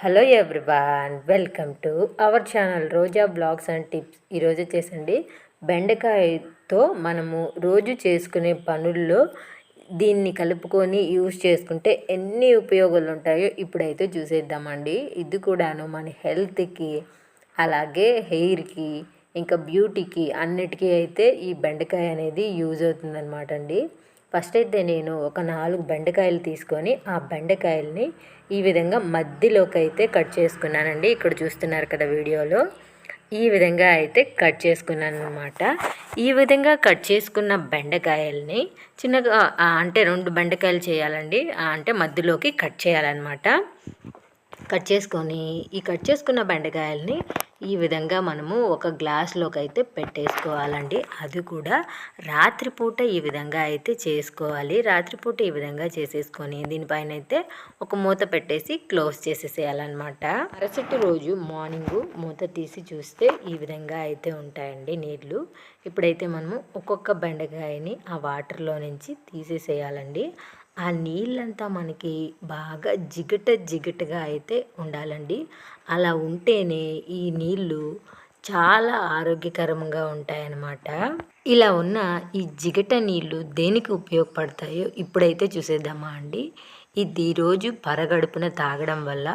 Hello everyone welcome to our channel Roja blogs and tips. ఈరోజు వచ్చేసండి బెండకాయతో మనము రోజు చేసుకునే పనుల్లో దీన్ని కలుపుకొని యూస్ చేసుకుంటే ఎన్ని ఉపయోగాలు ఉంటాయో ఇప్పుడైతే చూసేద్దామండి. ఇది కూడాను మన హెల్త్కి అలాగే హెయిర్కి ఇంకా బ్యూటీకి అన్నిటికీ అయితే ఈ బెండకాయ అనేది యూజ్ అవుతుందన్నమాట అండి. ఫస్ట్ అయితే నేను ఒక నాలుగు బెండకాయలు తీసుకొని ఆ బెండకాయల్ని ఈ విధంగా మధ్యలోకి అయితే కట్ చేసుకున్నానండి. ఇక్కడ చూస్తున్నారు కదా వీడియోలో. ఈ విధంగా అయితే కట్ చేసుకున్నాను అనమాట ఈ విధంగా కట్ చేసుకున్న బెండకాయల్ని చిన్నగా అంటే రెండు బెండకాయలు చేయాలండి. అంటే మధ్యలోకి కట్ చేయాలన్నమాట. కట్ చేసుకొని ఈ కట్ చేసుకున్న బెండకాయల్ని ఈ విధంగా మనము ఒక గ్లాస్లోకి అయితే పెట్టేసుకోవాలండి. అది కూడా రాత్రిపూట ఈ విధంగా అయితే చేసుకోవాలి. రాత్రిపూట ఈ విధంగా చేసేసుకొని దీనిపైన అయితే ఒక మూత పెట్టేసి క్లోజ్ చేసేసేయాలన్నమాట. మరుసటి రోజు మార్నింగ్ మూత తీసి చూస్తే ఈ విధంగా అయితే ఉంటాయండి నీళ్ళు ఇప్పుడైతే మనము ఒక్కొక్క బెండకాయని ఆ వాటర్లో నుంచి తీసేసేయాలండి. ఆ నీళ్ళంతా మనకి బాగా జిగట జిగటగా అయితే ఉండాలండి. అలా ఉంటేనే ఈ నీళ్ళు చాలా ఆరోగ్యకరంగా ఉంటాయన్నమాట. ఇలా ఉన్న ఈ జిగట నీళ్ళు దేనికి ఉపయోగపడతాయో ఇప్పుడైతే చూసేద్దామా అండి. ఇది రోజు పరగడుపున తాగడం వల్ల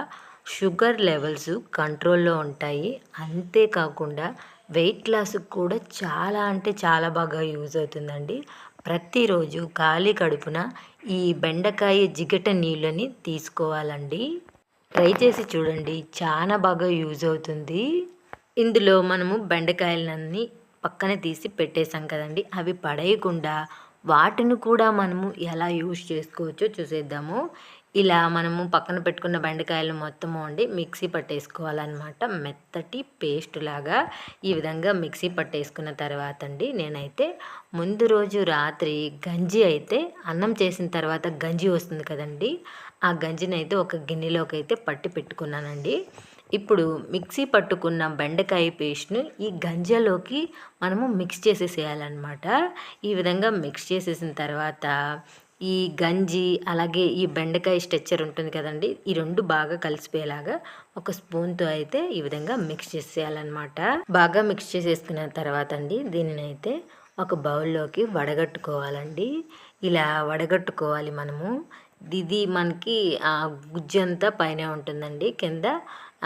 షుగర్ లెవెల్స్ కంట్రోల్లో ఉంటాయి. అంతేకాకుండా వెయిట్ లాస్కి కూడా చాలా అంటే చాలా బాగా యూజ్ అవుతుందండి. ప్రతిరోజు ఖాళీ కడుపున ఈ బెండకాయ జిగట నీళ్ళని తీసుకోవాలండి. ట్రై చేసి చూడండి చాలా బాగా యూజ్ అవుతుంది. ఇందులో మనము బెండకాయలన్నీ పక్కన తీసి పెట్టేసాం కదండి అవి పడేయకుండా వాటిని కూడా మనము ఎలా యూజ్ చేసుకోవచ్చో చూసేద్దాము. ఇలా మనము పక్కన పెట్టుకున్న బెండకాయలు మొత్తము వండి మిక్సీ పట్టేసుకోవాలన్నమాట. మెత్తటి పేస్ట్ లాగా ఈ విధంగా మిక్సీ పట్టేసుకున్న తర్వాత అండి నేనైతే ముందు రోజు రాత్రి గంజి అయితే అన్నం చేసిన తర్వాత గంజి వస్తుంది కదండి. ఆ గంజిని అయితే ఒక గిన్నెలోకి అయితే పట్టి పెట్టుకున్నానండి. ఇప్పుడు మిక్సీ పట్టుకున్న బెండకాయ పేస్ట్ను ఈ గంజలోకి మనము మిక్స్ చేసేసేయాలన్నమాట. ఈ విధంగా మిక్స్ చేసేసిన తర్వాత ఈ గంజి అలాగే ఈ బెండకాయ స్ట్రెచ్చర్ ఉంటుంది కదండి ఈ రెండు బాగా కలిసిపోయేలాగా ఒక స్పూన్తో అయితే ఈ విధంగా మిక్స్ చేసేయాలన్నమాట. బాగా మిక్స్ చేసేసుకున్న తర్వాత అండి దీనిని అయితే ఒక బౌల్లోకి వడగట్టుకోవాలండి. ఇలా వడగట్టుకోవాలి మనము. ఇది మనకి ఆ గుజ్జంతా పైన ఉంటుందండి కింద.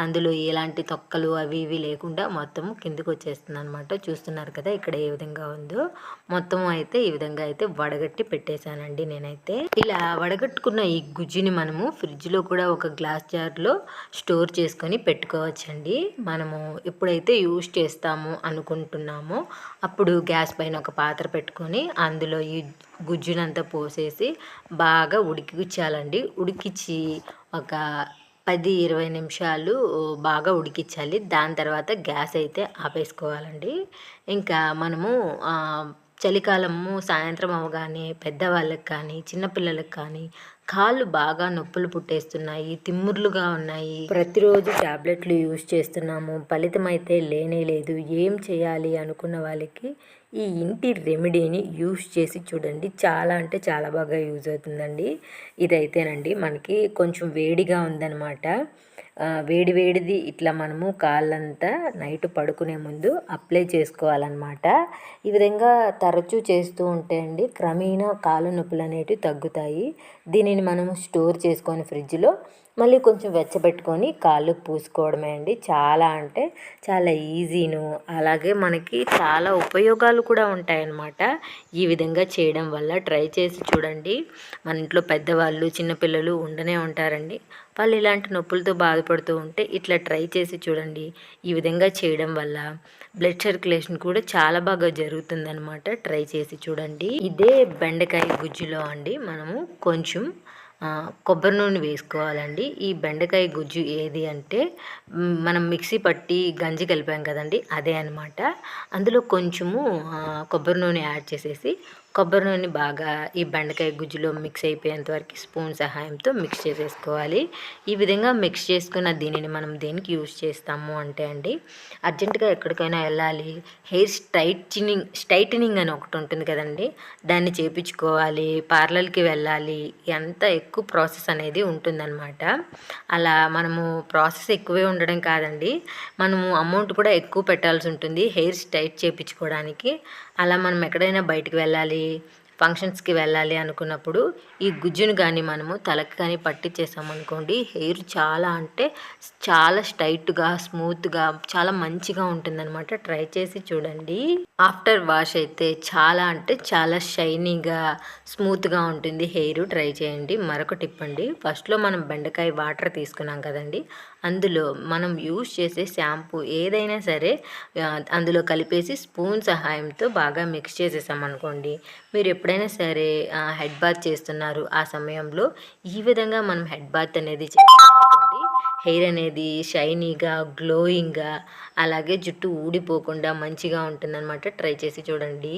అందులో ఎలాంటి తొక్కలు అవి ఇవి లేకుండా మొత్తం కిందకి వచ్చేస్తుంది అనమాట చూస్తున్నారు కదా ఇక్కడ ఏ విధంగా ఉందో. మొత్తం అయితే ఈ విధంగా అయితే వడగట్టి పెట్టేశానండి నేనైతే. ఇలా వడగట్టుకున్న ఈ గుజ్జుని మనము ఫ్రిడ్జ్లో కూడా ఒక గ్లాస్ జార్లో స్టోర్ చేసుకొని పెట్టుకోవచ్చండి. మనము ఎప్పుడైతే యూజ్ చేస్తాము అనుకుంటున్నామో అప్పుడు గ్యాస్ పైన ఒక పాత్ర పెట్టుకొని అందులో ఈ గుజ్జునంతా పోసేసి బాగా ఉడికించాలండి. ఉడికించి ఒక పది ఇరవై నిమిషాలు బాగా ఉడికించాలి. దాని తర్వాత గ్యాస్ అయితే ఆపేసుకోవాలండి. ఇంకా మనము చలికాలము సాయంత్రం అవగానే పెద్దవాళ్ళకి కానీ చిన్నపిల్లలకు కానీ కాళ్ళు బాగా నొప్పులు పుట్టేస్తున్నాయి తిమ్ముర్లుగా ఉన్నాయి. ప్రతిరోజు టాబ్లెట్లు యూజ్ చేస్తున్నాము. ఫలితం అయితే లేనే లేదు. ఏం చేయాలి అనుకున్న వాళ్ళకి ఈ ఇంటి రెమెడీని యూస్ చేసి చూడండి. చాలా అంటే చాలా బాగా యూజ్ అవుతుందండి. ఇదైతేనండి మనకి కొంచెం వేడిగా ఉందన్నమాట. వేడి వేడిది ఇట్లా మనము కాళ్ళంతా నైట్ పడుకునే ముందు అప్లై చేసుకోవాలన్నమాట. ఈ విధంగా తరచూ చేస్తూ ఉంటే అండి క్రమేణా కాళ్ళ నొప్పులు అనేటివి తగ్గుతాయి. దీనిని మనము స్టోర్ చేసుకొని ఫ్రిడ్జ్లో మళ్ళీ కొంచెం వెచ్చబెట్టుకొని కాళ్ళు పూసుకోవడమే అండి. చాలా అంటే చాలా ఈజీను. అలాగే మనకి చాలా ఉపయోగాలు కూడా ఉంటాయన్నమాట. ఈ విధంగా చేయడం వల్ల ట్రై చేసి చూడండి. మన ఇంట్లో పెద్దవాళ్ళు చిన్నపిల్లలు ఉండనే ఉంటారండి. వాళ్ళు ఇలాంటి నొప్పులతో బాధపడుతూ ఉంటే ఇట్లా ట్రై చేసి చూడండి. ఈ విధంగా చేయడం వల్ల బ్లడ్ సర్క్యులేషన్ కూడా చాలా బాగా జరుగుతుందన్నమాట. ట్రై చేసి చూడండి. ఇదే బెండకాయ గుజ్జులో అండి మనము కొంచెం కొబ్బరి నూనె వేసుకోవాలండి. ఈ బెండకాయ గుజ్జు ఏది అంటే మనం మిక్సీ పట్టి గంజి కలిపాం కదండి అదే అనమాట అందులో కొంచెము కొబ్బరి నూనె యాడ్ చేసేసి కొబ్బరి నూనె బాగా ఈ బెండకాయ గుజ్జులో మిక్స్ అయిపోయేంత వరకు స్పూన్ సహాయంతో మిక్స్ చేసేసుకోవాలి. ఈ విధంగా మిక్స్ చేసుకున్న దీనిని మనం దేనికి యూజ్ చేస్తాము అంటే అండి అర్జెంటుగా ఎక్కడికైనా వెళ్ళాలి హెయిర్ స్ట్రైట్నింగ్ స్ట్రైటనింగ్ అని ఒకటి ఉంటుంది కదండి దాన్ని చేపించుకోవాలి పార్లర్కి వెళ్ళాలి ఎంత ఎక్కువ ప్రాసెస్ అనేది ఉంటుందన్నమాట. అలా మనము ప్రాసెస్ ఎక్కువే ఉండడం కాదండి మనము అమౌంట్ కూడా ఎక్కువ పెట్టాల్సి ఉంటుంది హెయిర్ స్ట్రైట్ చేయించుకోవడానికి అలా మనం ఎక్కడైనా బయటికి వెళ్ళాలి ఫంక్షన్స్కి వెళ్ళాలి అనుకున్నప్పుడు ఈ గుజ్జును కానీ మనము తలకి కానీ పట్టించేసామనుకోండి హెయిర్ చాలా అంటే చాలా స్ట్రైట్గా స్మూత్గా చాలా మంచిగా ఉంటుందన్నమాట. ట్రై చేసి చూడండి. ఆఫ్టర్ వాష్ అయితే చాలా అంటే చాలా షైనీగా స్మూత్గా ఉంటుంది. హెయిర్ ట్రై చేయండి. మరొక టిప్ అండి. ఫస్ట్లో మనం బెండకాయ వాటర్ తీసుకున్నాం కదండి అందులో మనం యూజ్ చేసే షాంపూ ఏదైనా సరే అందులో కలిపేసి స్పూన్ సహాయంతో బాగా మిక్స్ చేసేసామనుకోండి మీరు ఎప్పుడైనా సరే హెడ్ బాత్ చేస్తున్నారు ఆ సమయంలో ఈ విధంగా మనం హెడ్ బాత్ అనేది చేసామనుకోండి హెయిర్ అనేది షైనీగా గ్లోయింగ్గా అలాగే జుట్టు ఊడిపోకుండా మంచిగా ఉంటుందన్నమాట. ట్రై చేసి చూడండి.